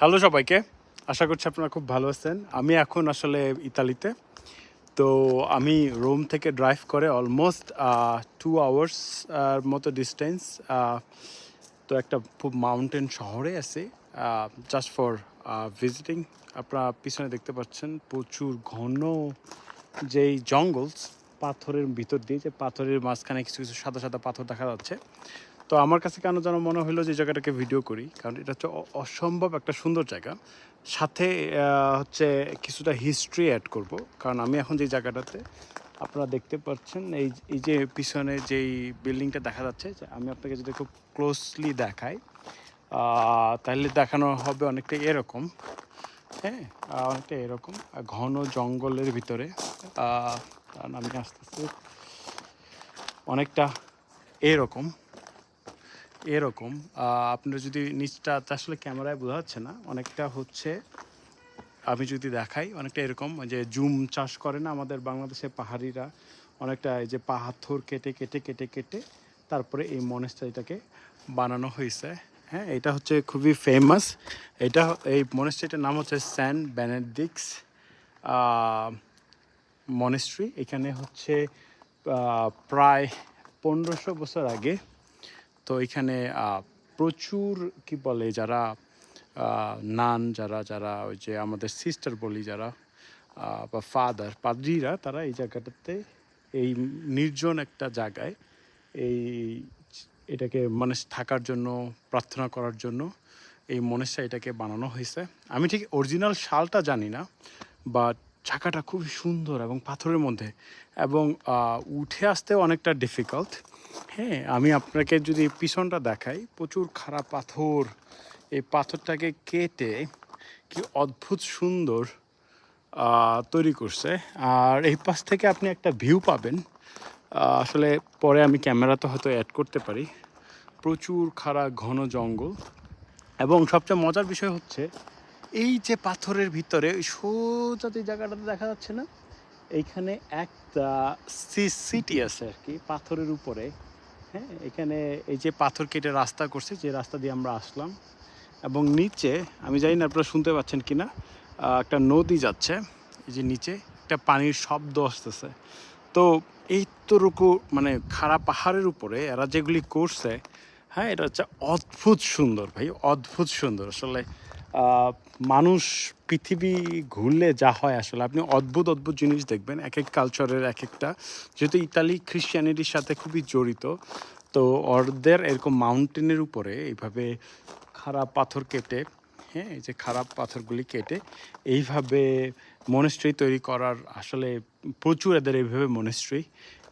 Hello সবাইকে। আশা করছি আপনারা খুব ভালো আছেন। আমি এখন আসলে ইতালিতে। তো আমি রোম থেকে ড্রাইভ করে অলমোস্ট টু আওয়ার্স মতো ডিস্টেন্স তো একটা খুব মাউন্টেন শহরে আছে। জাস্ট ফর ভিজিটিং আপনারা পিছনে দেখতে পাচ্ছেন প্রচুর ঘন যেই জঙ্গলস পাথরের ভিতর দিয়ে যে পাথরের মাঝখানে কিছু কিছু সাদা সাদা পাথর দেখা যাচ্ছে। তো আমার কাছে কেন যেন মনে হলো যে জায়গাটাকে ভিডিও করি, কারণ এটা হচ্ছে অসম্ভব একটা সুন্দর জায়গা। সাথে হচ্ছে কিছুটা হিস্ট্রি অ্যাড করব, কারণ আমি এখন যে জায়গাটাতে আপনারা দেখতে পাচ্ছেন, এই এই যে পিছনে যেই বিল্ডিংটা দেখা যাচ্ছে আমি আপনাকে যদি খুব ক্লোজলি দেখাই তাহলে দেখানো হবে অনেকটা এরকম। হ্যাঁ অনেকটা এরকম ঘন জঙ্গলের ভিতরে আমি আস্তে আস্তে অনেকটা এরকম। এরকম আপনারা যদি নিচটা আসলে ক্যামেরায় বোঝা যাচ্ছে না। অনেকটা হচ্ছে, আমি যদি দেখাই, অনেকটা এরকম, যে জুম চাষ করে না আমাদের বাংলাদেশের পাহাড়িরা। অনেকটা এই যে পাথর কেটে কেটে কেটে কেটে, তারপরে এই মনেস্টারিটাকে বানানো হয়েছে। হ্যাঁ এটা হচ্ছে খুবই ফেমাস এটা, এই মনেস্ট্রিটার নাম হচ্ছে স্যান বেনেডিক্স মনেস্ট্রি। এখানে হচ্ছে প্রায় পনেরোশো বছর আগে তো এখানে প্রচুর কি বলে, যারা নান, যারা যারা ওই যে আমাদের সিস্টার বলি যারা বা ফাদার পাদ্রিরা, তারা এই জায়গাটাতে, এই নির্জন একটা জায়গায় এই এটাকে মানে থাকার জন্য, প্রার্থনা করার জন্য এই মনেসা এটাকে বানানো হয়েছে। আমি ঠিক অরিজিনাল শালটা জানি না বাট চাকাটা খুবই সুন্দর এবং পাথরের মধ্যে এবং উঠে আসতে অনেকটা ডিফিকাল্ট হ্যাঁ আমি আপনাকে যদি পিছনটা দেখাই, প্রচুর খারাপ পাথর। এই পাথরটাকে কেটে কি অদ্ভুত সুন্দর তৈরি করছে। আর এই পাশ থেকে আপনি একটা ভিউ পাবেন। আসলে পরে আমি ক্যামেরাতে হয়তো অ্যাড করতে পারি। প্রচুর খাড়া ঘন জঙ্গল। এবং সবচেয়ে মজার বিষয় হচ্ছে, এই যে পাথরের ভিতরে সোজা যে জায়গাটাতে দেখা যাচ্ছে না, এইখানে একটা সিটি আছে আর কি, পাথরের উপরে। হ্যাঁ এখানে এই যে পাথর কেটে রাস্তা করছে, যে রাস্তা দিয়ে আমরা আসলাম। এবং নিচে, আমি জানি না আপনারা শুনতে পাচ্ছেন কি না একটা নদী যাচ্ছে, এই যে নিচে একটা পানির শব্দ আসতেছে। তো এই তোরকু মানে খাড়া পাহাড়ের উপরে এরা যেগুলি করছে হ্যাঁ এটা হচ্ছে অদ্ভুত সুন্দর ভাই, অদ্ভুত সুন্দর। আসলে মানুষ পৃথিবী ঘুরলে যা হয় আসলে, আপনি অদ্ভুত অদ্ভুত জিনিস দেখবেন এক এক কালচারের এক একটা যেহেতু ইতালি খ্রিশ্চানিটির সাথে খুবই জড়িত, তো অর্ধের এরকম মাউন্টেনের উপরে এইভাবে খারাপ পাথর কেটে হ্যাঁ এই যে খারাপ পাথরগুলি কেটে এইভাবে মনেস্ট্রি তৈরি করার আসলে প্রচুর এদের এইভাবে মনেস্ট্রি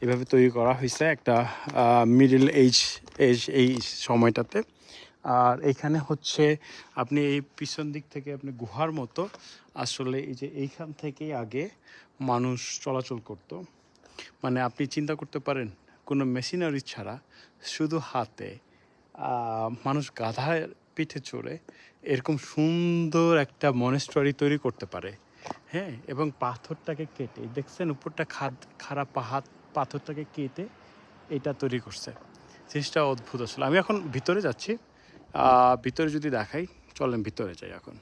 এভাবে তৈরি করা হয়েছে একটা মিডল এইজ এজ এই সময়টাতে। আর এখানে হচ্ছে আপনি এই পিছন দিক থেকে আপনি গুহার মতো আসলে এই যে এইখান থেকেই আগে মানুষ চলাচল করতো। মানে আপনি চিন্তা করতে পারেন, কোনো মেশিনারি ছাড়া শুধু হাতে মানুষ গাধার পিঠে চড়ে এরকম সুন্দর একটা মনেস্টরি তৈরি করতে পারে। হ্যাঁ এবং পাথরটাকে কেটে, দেখছেন উপরটা খাদ, খারাপ পাহাড়, পাথরটাকে কেটে এটা তৈরি করছে। জিনিসটা অদ্ভুত আসলে। আমি এখন ভিতরে যাচ্ছি। ভিতরে যদি দেখাই, চলেন ভিতরে যাই এখন।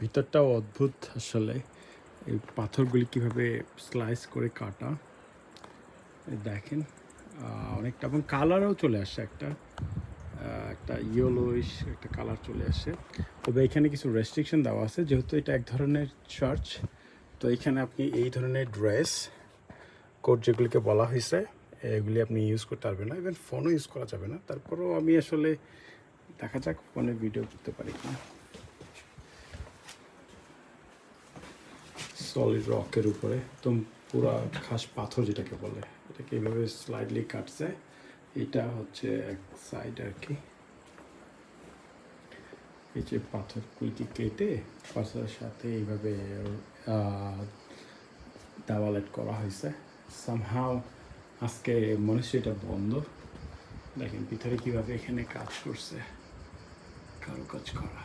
ভিতরটাও অদ্ভুত আসলে। এই পাথরগুলি কীভাবে স্লাইস করে কাটা দেখেন অনেকটা। এবং কালারও চলে আসছে একটা। একটা ইয়েলোইশ একটা কালার চলে আসে। তবে এখানে কিছু রেস্ট্রিকশন দেওয়া আছে, যেহেতু এটা এক ধরনের চার্চ তো এখানে আপনি এই ধরনের ড্রেস কোড যেগুলিকে বলা হয়েছে, এগুলি আপনি ইউজ করতে পারবেন না। ইভেন ফোনও ইউজ করা যাবে না। তারপরেও আমি আসলে দেখা যাক ফোনে ভিডিও করতে পারি কিনা। সলিড রকের উপরে, একদম পুরা খাস পাথর যেটাকে বলে, এটাকে এইভাবে স্লাইডলি কাটছে। এটা হচ্ছে এক সাইড আর কি এই যে পাথরগুলিকে কেটে পাথরের সাথে এইভাবে আহ, দেওয়াল করা হয়েছে। সামহাও আজকে মনে হচ্ছে এটা বন্ধ। দেখেন ভিতরে কীভাবে এখানে কাজ করছে কারও কাজ করা।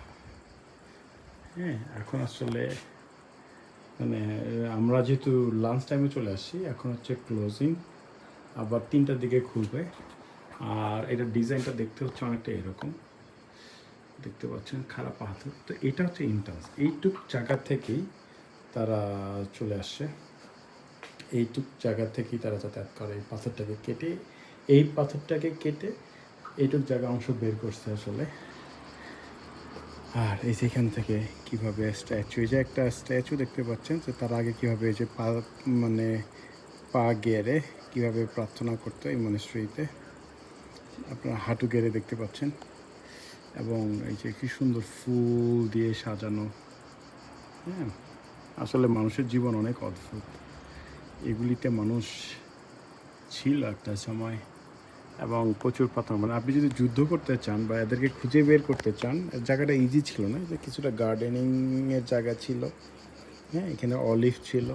হ্যাঁ এখন আসলে মানে আমরা যেহেতু লাঞ্চ টাইমে চলে আসছি এখন হচ্ছে ক্লোজিং আবার তিনটার দিকে খুলবে। আর এটার ডিজাইনটা দেখতে হচ্ছে অনেকটা এরকম। দেখতে পাচ্ছেন খারাপ পাথর। তো এটা হচ্ছে ইন্টার্স এইটুক জায়গা থেকেই তারা চলে আসছে। এইটুক জায়গা থেকেই তারা যাতায়াত করে এই পাথরটাকে কেটে। এই পাথরটাকে কেটে এইটুক জায়গা অংশ বের করছে আসলে। আর এই যেখান থেকে কীভাবে স্ট্যাচু এই যে একটা স্ট্যাচু দেখতে পাচ্ছেন যে তার আগে কীভাবে এই যে মানে পা গেড়ে কীভাবে প্রার্থনা করতো এই মনেশ্রীতে আপনার হাঁটু গেড়ে দেখতে পাচ্ছেন। এবং এই যে কী সুন্দর ফুল দিয়ে সাজানো। হ্যাঁ আসলে মানুষের জীবন অনেক অদ্ভুত। এগুলিতে মানুষ ছিল একটা সময়, এবং প্রচুর পাথর মানে আপনি যদি যুদ্ধ করতে চান বা এদেরকে খুঁজে বের করতে চান, জায়গাটা ইজি ছিল না। যে কিছুটা গার্ডেনিংয়ের জায়গা ছিল। হ্যাঁ এখানে অলিভ ছিল।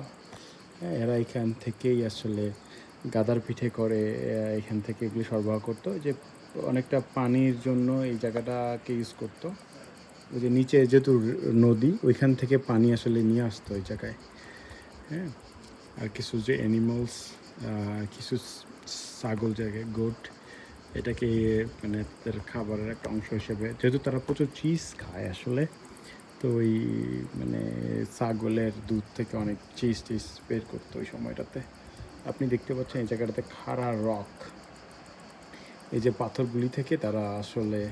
এরা এখান থেকেই আসলে গাদার পিঠে করে এখান থেকে এগুলি সরবরাহ করতো। যে অনেকটা পানির জন্য এই জায়গাটাকে ইউজ করতো। ওই যে নিচে যেহেতু নদী, ওইখান থেকে পানি আসলে নিয়ে আসতো ওই জায়গায়। হ্যাঁ? আর কিছু যে অ্যানিমালস কিছু ছাগল জায়গায় গোট এটাকে মানে তাদের খাবারের একটা অংশ হিসেবে, যেহেতু তারা প্রচুর চিজ খায় আসলে তো ওই মানে ছাগলের দুধ থেকে অনেক চিজ টিজ বের করতো ওই সময়টাতে। আপনি দেখতে পাচ্ছেন এই জায়গাটাতে খাড়া রক। এই যে পাথরগুলি থেকে তারা আসলে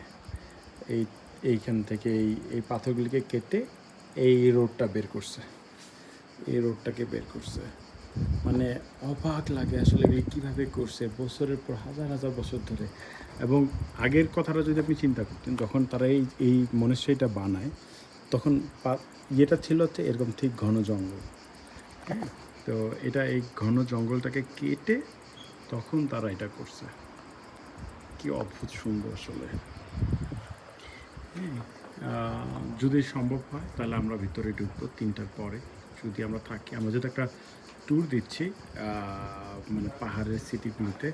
এই, এইখান থেকে এই এই পাথরগুলিকে কেটে এই রোডটা বের করছে। এই রোডটাকে বের করছে। মানে অবাক লাগে আসলে এগুলি কীভাবে করছে বছরের পর হাজার হাজার বছর ধরে। এবং আগের কথাটা যদি আপনি চিন্তা করতেন, যখন তারা এই এই মনুষ্যটা বানায় তখন ইয়েটা ছিল হচ্ছে এরকম ঠিক ঘন জঙ্গল। হ্যাঁ? তো এটা এই ঘন জঙ্গলটাকে কেটে তখন তারা এটা করছে। কি অদ্ভুত সুন্দর আসলে। হ্যাঁ, যদি সম্ভব হয় তাহলে আমরা ভিতরে ঢুকবো তিনটার পরে। যদি আমরা থাকি আমরা যেটা একটা ট্যুর দিচ্ছি মানে পাহাড়ের সিটিগুলোতে